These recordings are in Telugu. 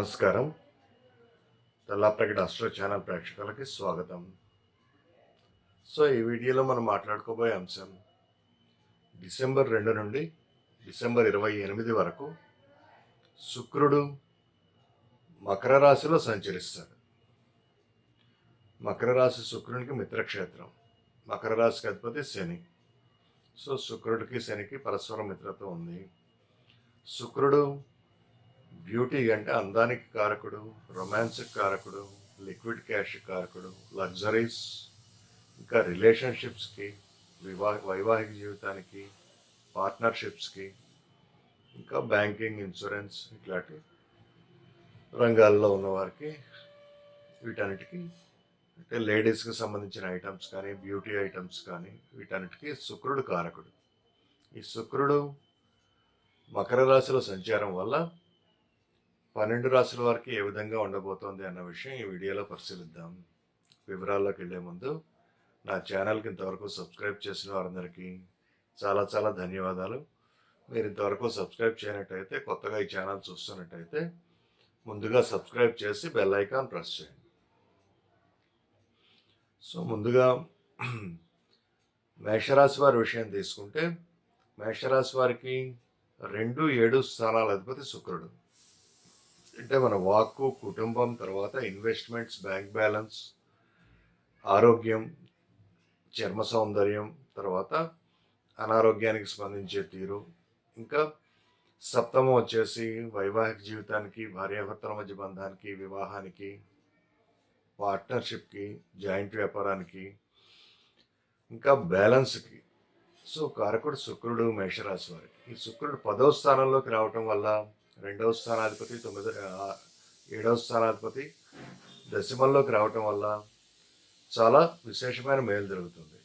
నమస్కారం. తెల్లాప్రగడ అస్ట్రో ఛానల్ ప్రేక్షకులకి స్వాగతం. సో ఈ వీడియోలో మనం మాట్లాడుకోబోయే అంశం డిసెంబర్ రెండు నుండి డిసెంబర్ ఇరవై ఎనిమిది వరకు శుక్రుడు మకర రాశిలో సంచరిస్తాడు. మకర రాశి శుక్రునికి మిత్రక్షేత్రం మకర రాశికి అధిపతి శని. సో శుక్రుడికి శనికి పరస్పర మిత్రత్వం ఉంది. శుక్రుడు బ్యూటీ అంటే అందానికి కారకుడు రొమాన్స్కి కారకుడు లిక్విడ్ క్యాష్ కారకుడు లగ్జరీస్ ఇంకా రిలేషన్షిప్స్కి వివా వైవాహిక జీవితానికి పార్ట్నర్షిప్స్కి ఇంకా బ్యాంకింగ్ ఇన్సూరెన్స్ ఇట్లాంటి రంగాల్లో ఉన్నవారికి వీటన్నిటికీ అంటే లేడీస్కి సంబంధించిన ఐటమ్స్ కానీ బ్యూటీ ఐటమ్స్ కానీ వీటన్నిటికీ శుక్రుడు కారకుడు. ఈ శుక్రుడు మకర రాశిలో సంచారం వల్ల పన్నెండు రాశుల వారికి ఏ విధంగా ఉండబోతోంది అన్న విషయం ఈ వీడియోలో పరిశీలిద్దాం. వివరాల్లోకి వెళ్ళే ముందు నా ఛానల్కి ఇంతవరకు సబ్స్క్రైబ్ చేసిన వారందరికీ చాలా చాలా ధన్యవాదాలు. మీరు ఇంతవరకు సబ్స్క్రైబ్ చేయనట్టయితే కొత్తగా ఈ ఛానల్ చూస్తున్నట్టయితే ముందుగా సబ్స్క్రైబ్ చేసి బెల్ ఐకాన్ ప్రెస్ చేయండి. సో ముందుగా మేషరాశి వారి విషయం తీసుకుంటే మేషరాశి వారికి రెండు ఏడు స్థానాల అధిపతి శుక్రుడు. అంటే మన వాక్కు కుటుంబం తర్వాత ఇన్వెస్ట్మెంట్స్ బ్యాంక్ బ్యాలెన్స్ ఆరోగ్యం చర్మ సౌందర్యం తర్వాత అనారోగ్యానికి స్పందించే తీరు ఇంకా సప్తమం వచ్చేసి వైవాహిక జీవితానికి భార్యాభర్తల మధ్య బంధానికి వివాహానికి పార్ట్నర్షిప్కి జాయింట్ వ్యాపారానికి ఇంకా బ్యాలెన్స్కి. సో కారకుడు శుక్రుడు మేషరాశి వారికి. ఈ శుక్రుడు పదవ స్థానంలోకి రావటం వల్ల రెండవ స్థానాధిపతి తొమ్మిది ఏడవ స్థానాధిపతి దశమంలోకి రావటం వల్ల చాలా విశేషమైన మేలు జరుగుతుంది.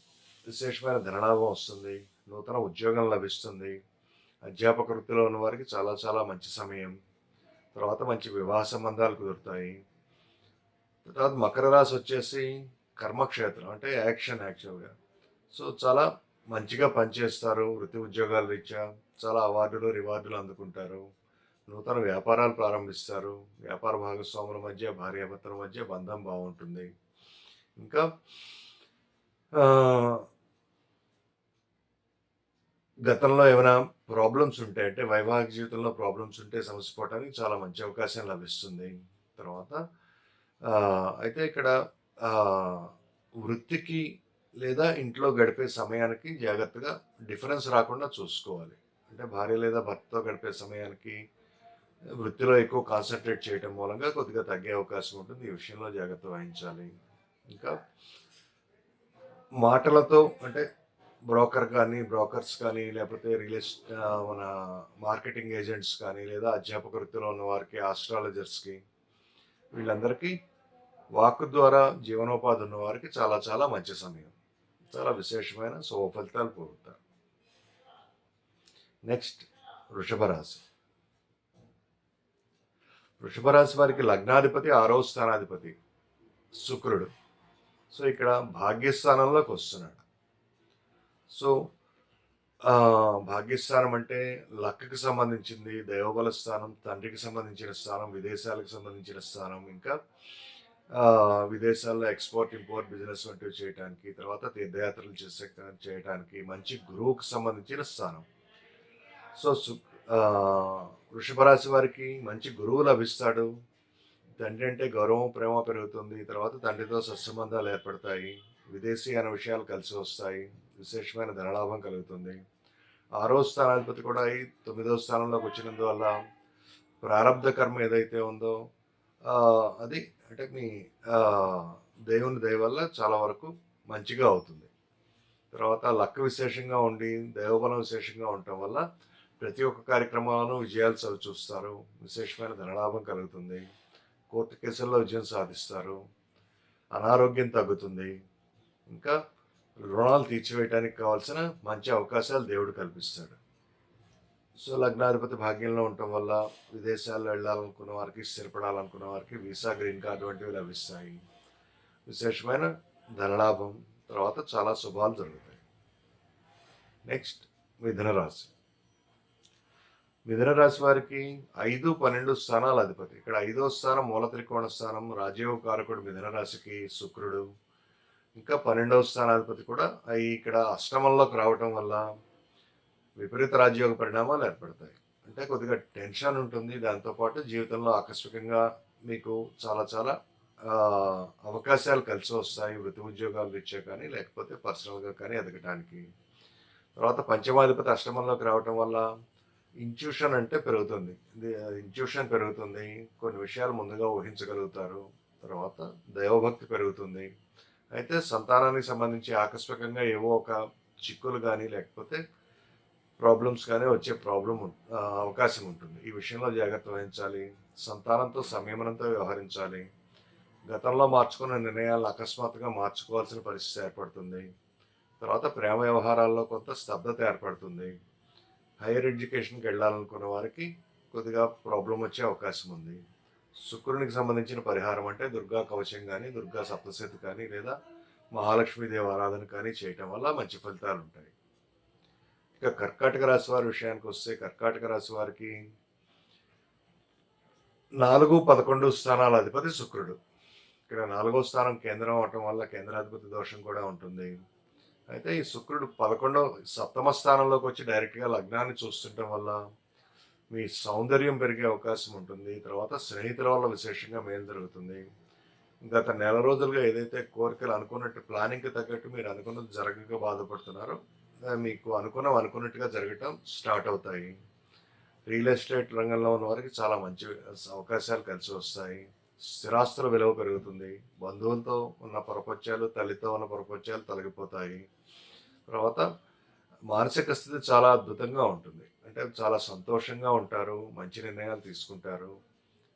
విశేషమైన ధనలాభం వస్తుంది నూతన ఉద్యోగం లభిస్తుంది. అధ్యాపక వృత్తిలో ఉన్న వారికి చాలా చాలా మంచి సమయం తర్వాత మంచి వివాహ సంబంధాలు కుదురుతాయి. తర్వాత మకర రాశి వచ్చేసి కర్మక్షేత్రం అంటే యాక్షన్ యాక్చువల్గా. సో చాలా మంచిగా పనిచేస్తారు వృత్తి ఉద్యోగాల రీత్యా చాలా అవార్డులు రివార్డులు అందుకుంటారు. నూతన వ్యాపారాలు ప్రారంభిస్తారు. వ్యాపార భాగస్వాముల మధ్య భార్యాభర్తల మధ్య బంధం బాగుంటుంది. ఇంకా గతంలో ఏమైనా ప్రాబ్లమ్స్ ఉంటే అంటే వైవాహిక జీవితంలో ప్రాబ్లమ్స్ ఉంటే సమస్య పోవడానికి చాలా మంచి అవకాశం లభిస్తుంది. తర్వాత అయితే ఇక్కడ వృత్తికి లేదా ఇంట్లో గడిపే సమయానికి జాగ్రత్తగా డిఫరెన్స్ రాకుండా చూసుకోవాలి. అంటే భార్య లేదా భర్తతో గడిపే సమయానికి వృత్తిలో ఎక్కువ కాన్సన్ట్రేట్ చేయడం మూలంగా కొద్దిగా తగ్గే అవకాశం ఉంటుంది. ఈ విషయంలో జాగ్రత్త వహించాలి. ఇంకా మాటలతో అంటే బ్రోకర్ కానీ బ్రోకర్స్ కానీ లేకపోతే రియల్ మన మార్కెటింగ్ ఏజెంట్స్ కానీ లేదా అధ్యాపక వృత్తిలో ఉన్న వారికి ఆస్ట్రాలజర్స్కి వీళ్ళందరికీ వాక్ ద్వారా జీవనోపాధి ఉన్న వారికి చాలా చాలా మంచి సమయం. చాలా విశేషమైన శుభ ఫలితాలు పొందుతారు. నెక్స్ట్ వృషభ రాశి. వృషభరాశి వారికి లగ్నాధిపతి ఆరవ స్థానాధిపతి శుక్రుడు. సో ఇక్కడ భాగ్యస్థానంలోకి వస్తున్నాడు. సో భాగ్యస్థానం అంటే లక్కకు సంబంధించింది దైవబల స్థానం తండ్రికి సంబంధించిన స్థానం విదేశాలకు సంబంధించిన స్థానం ఇంకా విదేశాల్లో ఎక్స్పోర్ట్ ఇంపోర్ట్ బిజినెస్ వంటివి చేయడానికి తర్వాత తీర్థయాత్రలు చేసే చేయడానికి మంచి గురువుకు సంబంధించిన స్థానం. సో వృషభ రాశి వారికి మంచి గురువు లభిస్తాడు. తండ్రి అంటే గౌరవం ప్రేమ పెరుగుతుంది. తర్వాత తండ్రితో సత్సంబంధాలు ఏర్పడతాయి. విదేశీ అనే విషయాలు కలిసి వస్తాయి. విశేషమైన ధనలాభం కలుగుతుంది. ఆరో స్థానాధిపతి కూడా అయి తొమ్మిదో స్థానంలోకి వచ్చినందువల్ల ప్రారంభ కర్మ ఏదైతే ఉందో అది అంటే మీ దేవుని దయ వల్ల చాలా వరకు మంచిగా అవుతుంది. తర్వాత లక్క విశేషంగా ఉండి దైవబలం విశేషంగా ఉండటం వల్ల ప్రతి ఒక్క కార్యక్రమాలను విజయాలు చవి చూస్తారు. విశేషమైన ధనలాభం కలుగుతుంది. కోర్టు కేసుల్లో విజయం సాధిస్తారు. అనారోగ్యం తగ్గుతుంది. ఇంకా రుణాలు తీర్చివేయడానికి కావాల్సిన మంచి అవకాశాలు దేవుడు కల్పిస్తాడు. సో లగ్నాధిపతి భాగ్యంలో ఉండటం వల్ల విదేశాల్లో వెళ్ళాలనుకున్న వారికి స్థిరపడాలనుకున్న వారికి వీసా గ్రీన్ కార్డు వంటివి లభిస్తాయి. విశేషమైన ధనలాభం. తర్వాత చాలా శుభాలు జరుగుతాయి. నెక్స్ట్ మిథున రాశి మిథున రాశి వారికి ఐదు పన్నెండు స్థానాల అధిపతి. ఇక్కడ ఐదో స్థానం మూల త్రికోణ స్థానం రాజీవ కారకుడు మిథున రాశికి శుక్రుడు. ఇంకా పన్నెండవ స్థానాధిపతి కూడా అవి ఇక్కడ అష్టమంలోకి రావటం వల్ల విపరీత రాజయోగ పరిణామాలు ఏర్పడతాయి. అంటే కొద్దిగా టెన్షన్ ఉంటుంది. దాంతోపాటు జీవితంలో ఆకస్మికంగా మీకు చాలా చాలా అవకాశాలు కలిసి వస్తాయి. వృత్తి ఉద్యోగాలు రీత్యా కానీ లేకపోతే పర్సనల్గా కానీ ఎదగటానికి. తర్వాత పంచమాధిపతి అష్టమంలోకి రావటం వల్ల ఇంట్యూషన్ అంటే పెరుగుతుంది. ఇంట్యూషన్ పెరుగుతుంది. కొన్ని విషయాలు ముందుగా ఊహించగలుగుతారు. తర్వాత దైవభక్తి పెరుగుతుంది. అయితే సంతానానికి సంబంధించి ఆకస్మికంగా ఏవో ఒక చిక్కులు కానీ లేకపోతే ప్రాబ్లమ్స్ కానీ వచ్చే ప్రాబ్లం అవకాశం ఉంటుంది. ఈ విషయంలో జాగ్రత్త వహించాలి. సంతానంతో సంయమనంతో వ్యవహరించాలి. గతంలో మార్చుకున్న నిర్ణయాలు అకస్మాత్తుగా మార్చుకోవాల్సిన పరిస్థితి ఏర్పడుతుంది. తర్వాత ప్రేమ వ్యవహారాల్లో కొంత స్తబ్దత ఏర్పడుతుంది. హైయర్ ఎడ్యుకేషన్కి వెళ్ళాలనుకున్న వారికి కొద్దిగా ప్రాబ్లం వచ్చే అవకాశం ఉంది. శుక్రునికి సంబంధించిన పరిహారం అంటే దుర్గా కవచం కానీ దుర్గా సప్తశతి కానీ లేదా మహాలక్ష్మీదేవి ఆరాధన కానీ చేయటం వల్ల మంచి ఫలితాలు ఉంటాయి. ఇక కర్కాటక రాశి వారి విషయానికి వస్తే కర్కాటక రాశి వారికి నాలుగు పదకొండు స్థానాల అధిపతి శుక్రుడు. ఇక్కడ నాలుగో స్థానం కేంద్రం అవటం వల్ల కేంద్రాధిపతి దోషం కూడా ఉంటుంది. అయితే ఈ శుక్రుడు పదకొండవ సప్తమ స్థానంలోకి వచ్చి డైరెక్ట్గా లగ్నాన్ని చూస్తుండటం వల్ల మీ సౌందర్యం పెరిగే అవకాశం ఉంటుంది. తర్వాత స్నేహితుల వల్ల విశేషంగా మేలు జరుగుతుంది. గత నెల రోజులుగా ఏదైతే కోరికలు అనుకున్నట్టు ప్లానింగ్కి తగ్గట్టు మీరు అనుకున్నది జరగక బాధపడుతున్నారో. మీకు అనుకున్న అనుకున్నట్టుగా జరగటం స్టార్ట్ అవుతాయి. రియల్ ఎస్టేట్ రంగంలో ఉన్న వారికి చాలా మంచి అవకాశాలు కలిసి వస్తాయి. స్థిరాస్తుల విలువ పెరుగుతుంది. బంధువులతో ఉన్న పొరపత్యాలు తల్లితో ఉన్న పొరపత్యాలు తొలగిపోతాయి. తర్వాత మానసిక స్థితి చాలా అద్భుతంగా ఉంటుంది. అంటే చాలా సంతోషంగా ఉంటారు మంచి నిర్ణయాలు తీసుకుంటారు.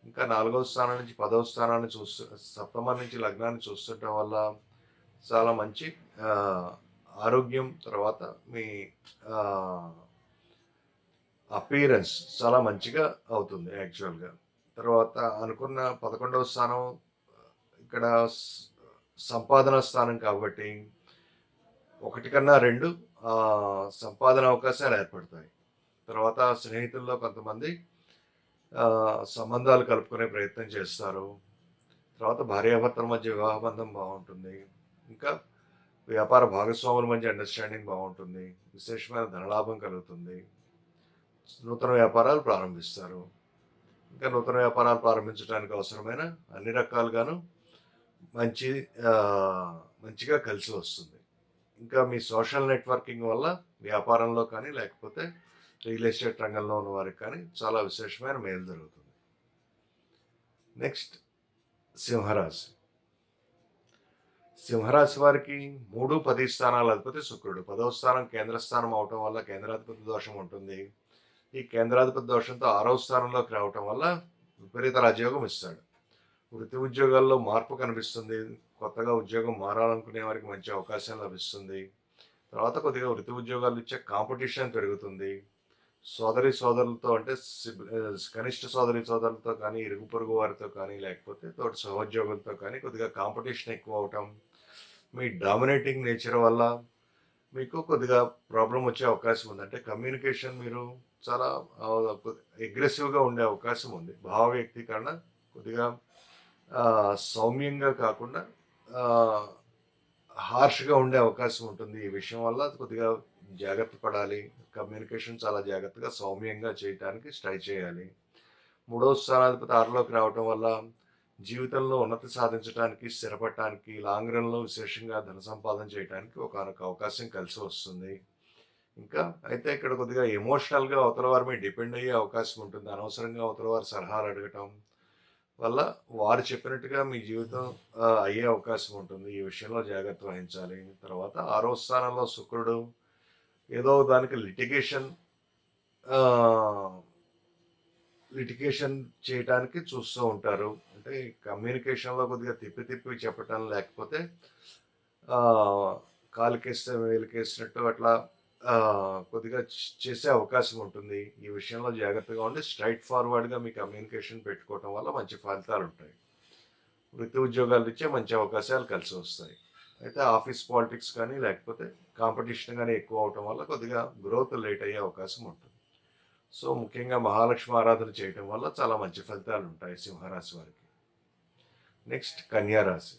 ఇంకా నాలుగవ స్థానం నుంచి పదవ స్థానాన్ని చూస్తు సప్తమం నుంచి లగ్నాన్ని చూస్తుండటం వల్ల చాలా మంచి ఆరోగ్యం తర్వాత మీ అపీరెన్స్ చాలా మంచిగా అవుతుంది యాక్చువల్గా తర్వాత అనుకున్న పదకొండవ స్థానం ఇక్కడ సంపాదన స్థానం కాబట్టి ఒకటి కన్నా రెండు సంపాదన అవకాశాలు ఏర్పడతాయి. తర్వాత స్నేహితుల్లో కొంతమంది సంబంధాలు కలుపుకునే ప్రయత్నం చేస్తారు. తర్వాత భార్యాభర్తల మధ్య వివాహ బంధం బాగుంటుంది. ఇంకా వ్యాపార భాగస్వాముల మధ్య అండర్స్టాండింగ్ బాగుంటుంది. విశేషమైన ధనలాభం కలుగుతుంది. నూతన వ్యాపారాలు ప్రారంభిస్తారు. ఇంకా నూతన వ్యాపారాలు ప్రారంభించడానికి అవసరమైన అన్ని రకాలుగాను మంచి మంచిగా కలిసి వస్తుంది. ఇంకా మీ సోషల్ నెట్వర్కింగ్ వల్ల వ్యాపారంలో కానీ లేకపోతే రియల్ ఎస్టేట్ రంగంలో ఉన్న వారికి కానీ చాలా విశేషమైన మేలు జరుగుతుంది. నెక్స్ట్ సింహరాశి. సింహరాశి వారికి మూడు పది స్థానాల అధిపతి శుక్రుడు. పదవ స్థానం కేంద్ర స్థానం అవటం వల్ల కేంద్రాధిపతి దోషం ఉంటుంది. ఈ కేంద్రాధిపతి దోషంతో ఆరవ స్థానంలోకి రావటం వల్ల విపరీత రాజయోగం ఇస్తాడు. వృత్తి ఉద్యోగాల్లో మార్పు కనిపిస్తుంది. కొత్తగా ఉద్యోగం మారాలనుకునే వారికి మంచి అవకాశం లభిస్తుంది. తర్వాత కొద్దిగా వృత్తి ఉద్యోగాలు ఇచ్చే కాంపిటీషన్ పెరుగుతుంది. సోదరి సోదరులతో అంటే కనిష్ట సోదరి సోదరులతో కానీ ఇరుగు పొరుగు వారితో కానీ లేకపోతే తోటి సహోద్యోగులతో కానీ కొద్దిగా కాంపిటీషన్ ఎక్కువ అవటం మీ డామినేటింగ్ నేచర్ వల్ల మీకు కొద్దిగా ప్రాబ్లం వచ్చే అవకాశం ఉంది. అంటే కమ్యూనికేషన్ మీరు చాలా అగ్రెసివ్గా ఉండే అవకాశం ఉంది. భావ వ్యక్తీకరణ కొద్దిగా సౌమ్యంగా కాకుండా హార్ష్గా ఉండే అవకాశం ఉంటుంది ఈ విషయం వల్ల. కొద్దిగా జాగ్రత్త పడాలి. కమ్యూనికేషన్ చాలా జాగ్రత్తగా సౌమ్యంగా చేయడానికి ట్రై చేయాలి. మూడవ స్థానాధిపతి ఆరులోకి రావటం వల్ల జీవితంలో ఉన్నతి సాధించడానికి స్థిరపడటానికి లాంగ్ రన్లో విశేషంగా ధన సంపాదన చేయడానికి ఒకనొక అవకాశం కలిసి వస్తుంది. ఇంకా అయితే ఇక్కడ కొద్దిగా ఎమోషనల్గా అవతల వారి మీద డిపెండ్ అయ్యే అవకాశం ఉంటుంది. అనవసరంగా అవతల వారి సలహాలు అడగటం వల్ల వారు చెప్పినట్టుగా మీ జీవితం అయ్యే అవకాశం ఉంటుంది. ఈ విషయంలో జాగ్రత్త వహించాలి. తర్వాత ఆరో స్థానంలో శుక్రుడు ఏదో దానికి లిటిగేషన్ లిటిగేషన్ చేయడానికి చూస్తూ ఉంటారు. అంటే కమ్యూనికేషన్లో కొద్దిగా తిప్పి తిప్పి చెప్పటం లేకపోతే కాలుకేస్తే వేలికేసినట్టు అట్లా కొద్దిగా చేసే అవకాశం ఉంటుంది. ఈ విషయంలో జాగ్రత్తగా ఉండి స్ట్రైట్ ఫార్వర్డ్గా మీ కమ్యూనికేషన్ పెట్టుకోవటం వల్ల మంచి ఫలితాలు ఉంటాయి. వృత్తి ఉద్యోగాలు ఇచ్చే మంచి అవకాశాలు కలిసి వస్తాయి. అయితే ఆఫీస్ పాలిటిక్స్ కానీ లేకపోతే కాంపిటీషన్ కానీ ఎక్కువ అవటం వల్ల కొద్దిగా గ్రోత్ లేట్ అయ్యే అవకాశం ఉంటుంది. సో ముఖ్యంగా మహాలక్ష్మి ఆరాధన చేయటం వల్ల చాలా మంచి ఫలితాలు ఉంటాయి సింహరాశి వారికి. నెక్స్ట్ కన్యారాశి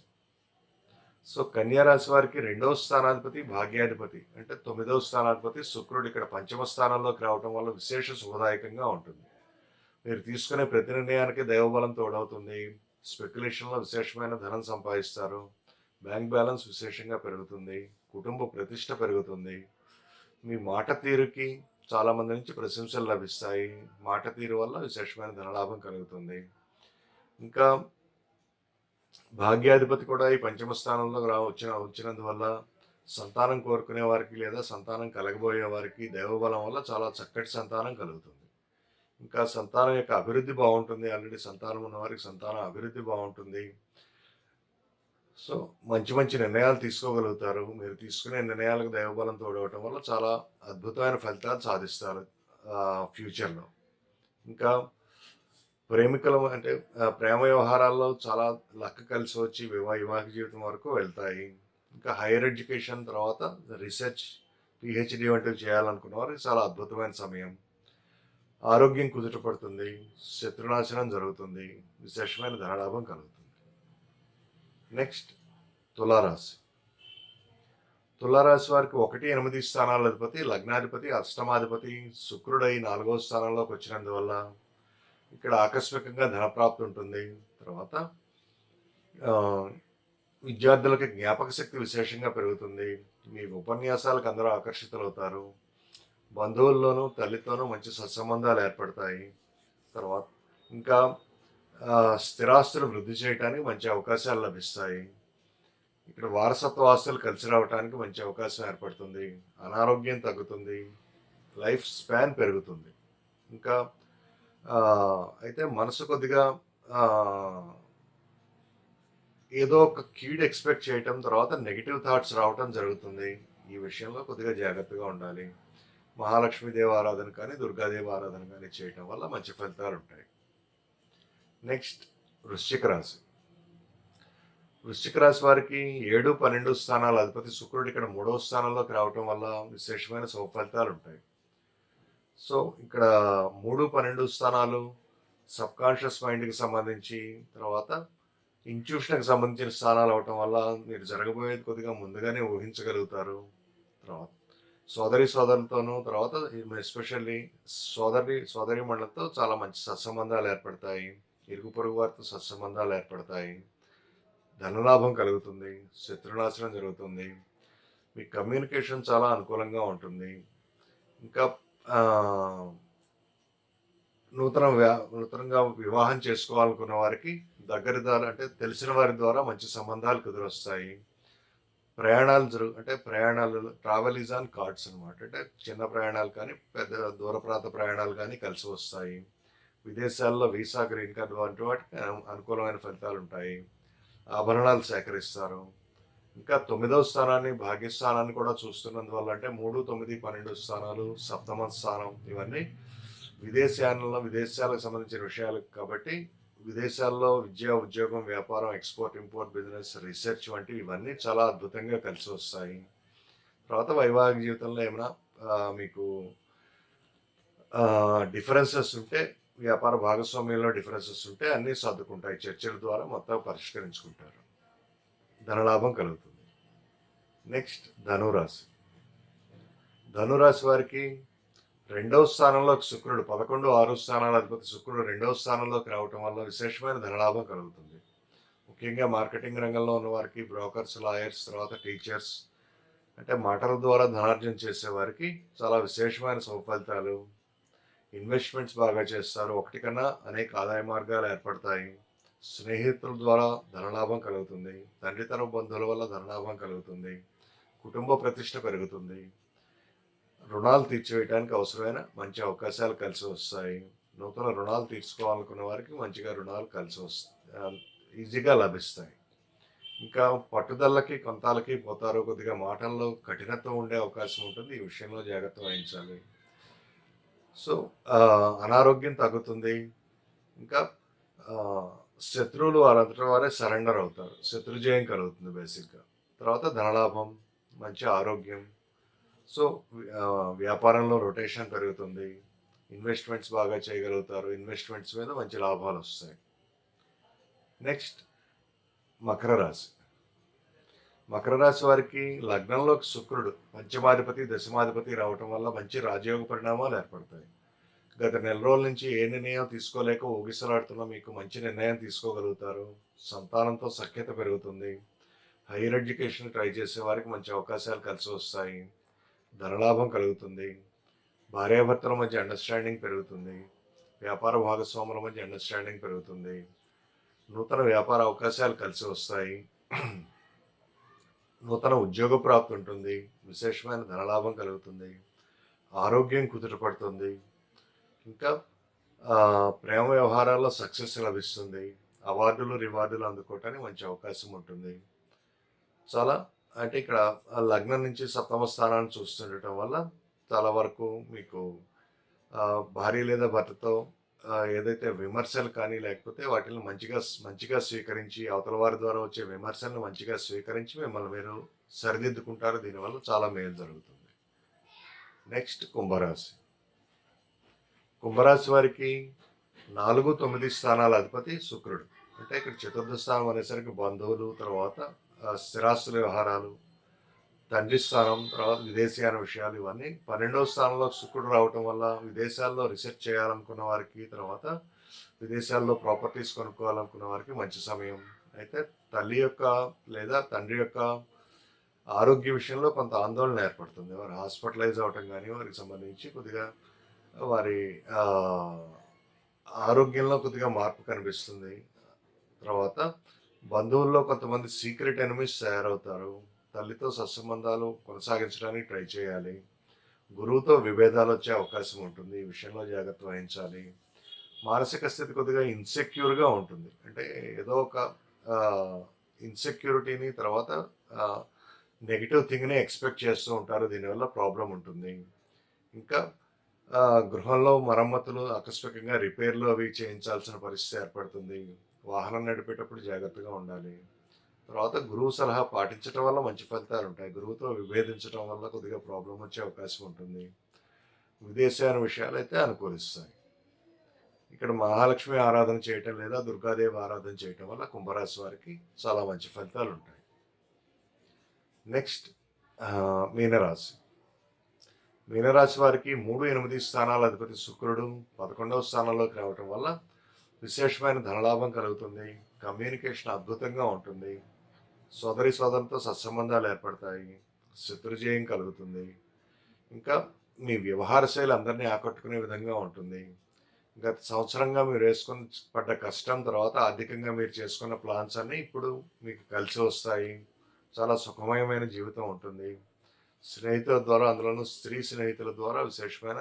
సో కన్యారాశి వారికి రెండవ స్థానాధిపతి భాగ్యాధిపతి అంటే తొమ్మిదవ స్థానాధిపతి శుక్రుడు ఇక్కడ పంచమ స్థానంలోకి రావటం వల్ల విశేష శుభదాయకంగా ఉంటుంది. మీరు తీసుకునే ప్రతి నిర్ణయానికి దైవబలం తోడవుతుంది. స్పెక్యులేషన్లో విశేషమైన ధనం సంపాదిస్తారు. బ్యాంక్ బ్యాలెన్స్ విశేషంగా పెరుగుతుంది. కుటుంబ ప్రతిష్ట పెరుగుతుంది. మీ మాట తీరుకి చాలామంది నుంచి ప్రశంసలు లభిస్తాయి. మాట తీరు వల్ల విశేషమైన ధనలాభం కలుగుతుంది. ఇంకా భాగ్యాధిపతి కూడా ఈ పంచమ స్థానంలో రా వచ్చిన వచ్చినందువల్ల సంతానం కోరుకునే వారికి లేదా సంతానం కలగబోయే వారికి దైవబలం వల్ల చాలా చక్కటి సంతానం కలుగుతుంది. ఇంకా సంతానం యొక్క అభివృద్ధి బాగుంటుంది. ఆల్రెడీ సంతానం ఉన్న వారికి సంతానం అభివృద్ధి బాగుంటుంది. సో మంచి మంచి నిర్ణయాలు తీసుకోగలుగుతారు. మీరు తీసుకునే నిర్ణయాలకు దైవబలం తోడవటం వల్ల చాలా అద్భుతమైన ఫలితాలు సాధిస్తారు ఫ్యూచర్లో. ఇంకా ప్రేమికుల అంటే ప్రేమ వ్యవహారాల్లో చాలా లక్క కలిసి వచ్చి వివా వివాహ జీవితం వరకు వెళ్తాయి. ఇంకా హైయర్ ఎడ్యుకేషన్ తర్వాత రీసెర్చ్ పిహెచ్డి వంటివి చేయాలనుకున్న వారికి చాలా అద్భుతమైన సమయం. ఆరోగ్యం కుదుటపడుతుంది శత్రునాశనం జరుగుతుంది విశేషమైన ధనలాభం కలుగుతుంది. నెక్స్ట్ తులారాశి. తులారాశి వారికి ఒకటి ఎనిమిది స్థానాల అధిపతి లగ్నాధిపతి అష్టమాధిపతి శుక్రుడై నాలుగవ స్థానంలోకి వచ్చినందువల్ల ఇక్కడ ఆకస్మికంగా ధనప్రాప్తి ఉంటుంది. తర్వాత విద్యార్థులకు విద్యార్థులకి జ్ఞాపక శక్తి విశేషంగా పెరుగుతుంది. మీ ఉపన్యాసాలకు అందరూ ఆకర్షితులవుతారు. బంధువుల్లోనూ తల్లితోనూ మంచి సత్సంబంధాలు ఏర్పడతాయి. తర్వాత ఇంకా స్థిరాస్తులు వృద్ధి చేయడానికి మంచి అవకాశాలు లభిస్తాయి. ఇక్కడ వారసత్వ ఆస్తులు కలిసి రావడానికి మంచి అవకాశం ఏర్పడుతుంది. అనారోగ్యం తగ్గుతుంది. లైఫ్ స్పాన్ పెరుగుతుంది. ఇంకా అయితే మనసు కొద్దిగా ఏదో ఒక కీడ్ ఎక్స్పెక్ట్ చేయటం తర్వాత నెగిటివ్ థాట్స్ రావటం జరుగుతుంది. ఈ విషయంలో కొద్దిగా జాగ్రత్తగా ఉండాలి. మహాలక్ష్మీదేవి ఆరాధన కానీ దుర్గాదేవ ఆరాధన కానీ చేయటం వల్ల మంచి ఫలితాలు ఉంటాయి. నెక్స్ట్ వృశ్చిక రాశి. వృశ్చిక రాశి వారికి ఏడు పన్నెండు స్థానాల అధిపతి శుక్రుడు ఇక్కడ మూడవ స్థానంలోకి రావటం వల్ల విశేషమైన శుభ ఫలితాలు ఉంటాయి. సో ఇక్కడ మూడు పన్నెండు స్థానాలు సబ్ కాన్షియస్ మైండ్కి సంబంధించి తర్వాత ఇంట్యూషన్కి సంబంధించిన స్థానాలు అవటం వల్ల మీరు జరగబోయేది కొద్దిగా ముందుగానే ఊహించగలుగుతారు. తర్వాత సోదరి సోదరులతోనూ తర్వాత ఎస్పెషల్లీ సోదరి సోదరి మండలతో చాలా మంచి సత్సంబంధాలు ఏర్పడతాయి. ఇరుగు పొరుగు వారితో సత్సంబంధాలు ఏర్పడతాయి. ధనలాభం కలుగుతుంది. శత్రునాశనం జరుగుతుంది. మీ కమ్యూనికేషన్ చాలా అనుకూలంగా ఉంటుంది. ఇంకా నూతన నూతనంగా వివాహం చేసుకోవాలనుకున్న వారికి దగ్గర ద్వారా అంటే తెలిసిన వారి ద్వారా మంచి సంబంధాలు కుదిరొస్తాయి. ప్రయాణాలు జరుగు అంటే ప్రయాణాలు ట్రావెల్ ఈజ్ ఆన్ కార్డ్స్ అనమాట అంటే చిన్న ప్రయాణాలు కానీ పెద్ద దూర ప్రాంత ప్రయాణాలు కానీ కలిసి వస్తాయి. విదేశాల్లో వీసా గ్రీన్ కార్డ్ వంటి వాటికి అనుకూలమైన ఫలితాలు ఉంటాయి ఆభరణాలు సేకరిస్తారు. ఇంకా తొమ్మిదవ స్థానాన్ని భాగ్యస్థానాన్ని కూడా చూస్తున్నందువల్ల అంటే మూడు తొమ్మిది పన్నెండు స్థానాలు సప్తమ స్థానం ఇవన్నీ విదేశాలలో విదేశాలకు సంబంధించిన విషయాలు కాబట్టి విదేశాల్లో విద్య ఉద్యోగం వ్యాపారం ఎక్స్పోర్ట్ ఇంపోర్ట్ బిజినెస్ రీసెర్చ్ వంటి ఇవన్నీ చాలా అద్భుతంగా కలిసి వస్తాయి. తర్వాత వైవాహిక జీవితంలో ఏమైనా మీకు డిఫరెన్సెస్ ఉంటే వ్యాపార భాగస్వామ్యంలో డిఫరెన్సెస్ ఉంటే అన్నీ సర్దుకుంటాయి. చర్చల ద్వారా మొత్తం పరిష్కరించుకుంటారు. ధనలాభం కలుగుతుంది. నెక్స్ట్ ధనురాశి. ధనురాశి వారికి రెండవ స్థానంలో శుక్రుడు పదకొండు ఆరో స్థానాల అధిపతి శుక్రుడు రెండవ స్థానంలోకి రావటం వల్ల విశేషమైన ధనలాభం కలుగుతుంది. ముఖ్యంగా మార్కెటింగ్ రంగంలో ఉన్న వారికి బ్రోకర్స్ లాయర్స్ తర్వాత టీచర్స్ అంటే మాటల ద్వారా ధనార్జన చేసేవారికి చాలా విశేషమైన సౌఫలితాలు. ఇన్వెస్ట్మెంట్స్ బాగా చేస్తారు. ఒకటి కన్నా అనేక ఆదాయ మార్గాలు ఏర్పడతాయి. స్నేహితుల ద్వారా ధనలాభం కలుగుతుంది. తండ్రితర బంధువుల వల్ల ధనలాభం కలుగుతుంది. కుటుంబ ప్రతిష్ట పెరుగుతుంది. రుణాలు తీర్చివేయడానికి అవసరమైన మంచి అవకాశాలు కలిసి వస్తాయి. నూతన రుణాలు తీర్చుకోవాలనుకున్న వారికి మంచిగా రుణాలు కలిసి వస్తాయి ఈజీగా లభిస్తాయి. ఇంకా పట్టుదలకి కొంతాలకి పోతారు. కొద్దిగా మాటల్లో కఠినత్వం ఉండే అవకాశం ఉంటుంది. ఈ విషయంలో జాగ్రత్త వహించాలి. సో అనారోగ్యం తగ్గుతుంది. ఇంకా శత్రువులు వారంతటి వారే సరెండర్ అవుతారు. శత్రుజయం కలుగుతుంది బేసిక్గా. తర్వాత ధనలాభం మంచి ఆరోగ్యం. సో వ్యాపారంలో రొటేషన్ పెరుగుతుంది. ఇన్వెస్ట్మెంట్స్ బాగా చేయగలుగుతారు. ఇన్వెస్ట్మెంట్స్ మీద మంచి లాభాలు వస్తాయి. నెక్స్ట్ మకర రాశి. మకర రాశి వారికి లగ్నంలోకి శుక్రుడు పంచమాధిపతి దశమాధిపతి రావటం వల్ల మంచి రాజయోగ పరిణామాలు ఏర్పడతాయి. గత నెల రోజుల నుంచి ఏ నిర్ణయం తీసుకోలేక ఊగిసలాడుతున్నా మీకు మంచి నిర్ణయం తీసుకోగలుగుతారు. సంతానంతో సఖ్యత పెరుగుతుంది. హైయర్ ఎడ్యుకేషన్ ట్రై చేసే వారికి మంచి అవకాశాలు కలిసి వస్తాయి. ధనలాభం కలుగుతుంది. భార్యాభర్తల మధ్య అండర్స్టాండింగ్ పెరుగుతుంది. వ్యాపార భాగస్వాముల మధ్య అండర్స్టాండింగ్ పెరుగుతుంది. నూతన వ్యాపార అవకాశాలు కలిసి వస్తాయి. నూతన ఉద్యోగ ప్రాప్తి ఉంటుంది. విశేషమైన ధనలాభం కలుగుతుంది. ఆరోగ్యం కుదుటపడుతుంది ఇంకా ప్రేమ వ్యవహారాల్లో సక్సెస్ లభిస్తుంది. అవార్డులు రివార్డులు అందుకోవటానికి మంచి అవకాశం ఉంటుంది. చాలా అంటే ఇక్కడ లగ్నం నుంచి సప్తమ స్థానాన్ని చూస్తుండటం వల్ల చాలా వరకు మీకు భార్య లేదా భర్తతో ఏదైతే విమర్శలు కానీ లేకపోతే వాటిని మంచిగా మంచిగా స్వీకరించి అవతల వారి ద్వారా వచ్చే విమర్శలను మంచిగా స్వీకరించి మిమ్మల్ని మీరు సరిదిద్దుకుంటారు. దీనివల్ల చాలా మేలు జరుగుతుంది. నెక్స్ట్ కుంభరాశి. కుంభరాశి వారికి నాలుగు తొమ్మిది స్థానాల అధిపతి శుక్రుడు. అంటే ఇక్కడ చతుర్థ స్థానం అనేసరికి బంధువులు తర్వాత స్థిరాస్తుల వ్యవహారాలు తండ్రి స్థానం తర్వాత విదేశీయాన విషయాలు ఇవన్నీ పన్నెండవ స్థానంలో శుక్రుడు రావటం వల్ల విదేశాల్లో రీసెర్చ్ చేయాలనుకున్న వారికి తర్వాత విదేశాల్లో ప్రాపర్టీస్ కొనుక్కోవాలనుకున్న వారికి మంచి సమయం. అయితే తల్లి యొక్క లేదా తండ్రి యొక్క ఆరోగ్య విషయంలో కొంత ఆందోళన ఏర్పడుతుంది. వారు హాస్పిటలైజ్ అవటం కానీ వారికి సంబంధించి కొద్దిగా వారి ఆరోగ్యంలో కొద్దిగా మార్పు కనిపిస్తుంది. తర్వాత బంధువుల్లో కొంతమంది సీక్రెట్ ఎనిమిస్ తయారవుతారు. తల్లితో సత్సంబంధాలు కొనసాగించడానికి ట్రై చేయాలి. గురువుతో విభేదాలు వచ్చే అవకాశం ఉంటుంది. ఈ విషయంలో జాగ్రత్త వహించాలి. మానసిక స్థితి కొద్దిగా ఇన్సెక్యూర్గా ఉంటుంది. అంటే ఏదో ఒక ఇన్సెక్యూరిటీని తర్వాత నెగిటివ్ థింగ్ని ఎక్స్పెక్ట్ చేస్తూ ఉంటారు. దీనివల్ల ప్రాబ్లం ఉంటుంది. ఇంకా గృహంలో మరమ్మతులు ఆకస్మికంగా రిపేర్లు అవి చేయించాల్సిన పరిస్థితి ఏర్పడుతుంది. వాహనం నడిపేటప్పుడు జాగ్రత్తగా ఉండాలి. తర్వాత గురువు సలహా పాటించడం వల్ల మంచి ఫలితాలు ఉంటాయి. గురువుతో విభేదించడం వల్ల కొద్దిగా ప్రాబ్లం వచ్చే అవకాశం ఉంటుంది. విదేశాల విషయాలు అయితే అనుకూలిస్తాయి. ఇక్కడ మహాలక్ష్మి ఆరాధన చేయటం లేదా దుర్గాదేవి ఆరాధన చేయటం వల్ల కుంభరాశి వారికి చాలా మంచి ఫలితాలు ఉంటాయి. నెక్స్ట్ మీనరాశి. మీనరాశి వారికి మూడు ఎనిమిది స్థానాల అధిపతి శుక్రుడు పదకొండవ స్థానంలోకి రావటం వల్ల విశేషమైన ధనలాభం కలుగుతుంది కమ్యూనికేషన్ అద్భుతంగా ఉంటుంది సోదరి సోదరులతో సత్సంబంధాలు ఏర్పడతాయి శత్రుజయం కలుగుతుంది ఇంకా మీ వ్యవహార శైలి అందరినీ ఆకట్టుకునే విధంగా ఉంటుంది. గత సంవత్సరంగా మీరు వేసుకుని పడ్డ కష్టం తర్వాత ఆర్థికంగా మీరు చేసుకున్న ప్లాన్స్ అన్నీ ఇప్పుడు మీకు కలిసి వస్తాయి. చాలా సుఖమయమైన జీవితం ఉంటుంది. స్నేహితుల ద్వారా అందులోనూ స్త్రీ స్నేహితుల ద్వారా విశేషమైన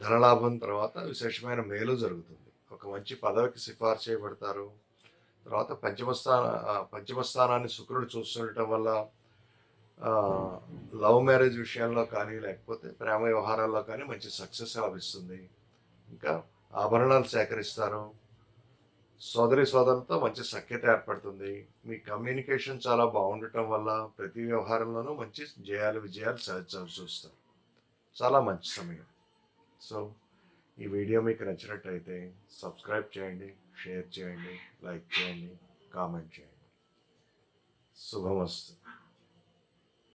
ధనలాభం తర్వాత విశేషమైన మేలు జరుగుతుంది. ఒక మంచి పదవికి సిఫార్సు చేయబడతారు. తర్వాత పంచమ స్థాన పంచమ స్థానాన్ని శుక్రుడు చూస్తుండటం వల్ల లవ్ మ్యారేజ్ విషయంలో కానీ లేకపోతే ప్రేమ వ్యవహారాల్లో కానీ మంచి సక్సెస్ లభిస్తుంది ఇంకా ఆభరణాలు సేకరిస్తారు. సోదరి సోదరులతో మంచి సఖ్యత ఏర్పడుతుంది. మీ కమ్యూనికేషన్ చాలా బాగుండటం వల్ల ప్రతి వ్యవహారంలోనూ మంచి జయాలు విజయాలు సాధించాల్సి చూస్తారు చాలా మంచి సమయం. సో ఈ వీడియో మీకు నచ్చినట్టయితే సబ్స్క్రైబ్ చేయండి షేర్ చేయండి లైక్ చేయండి కామెంట్ చేయండి. శుభమస్తు.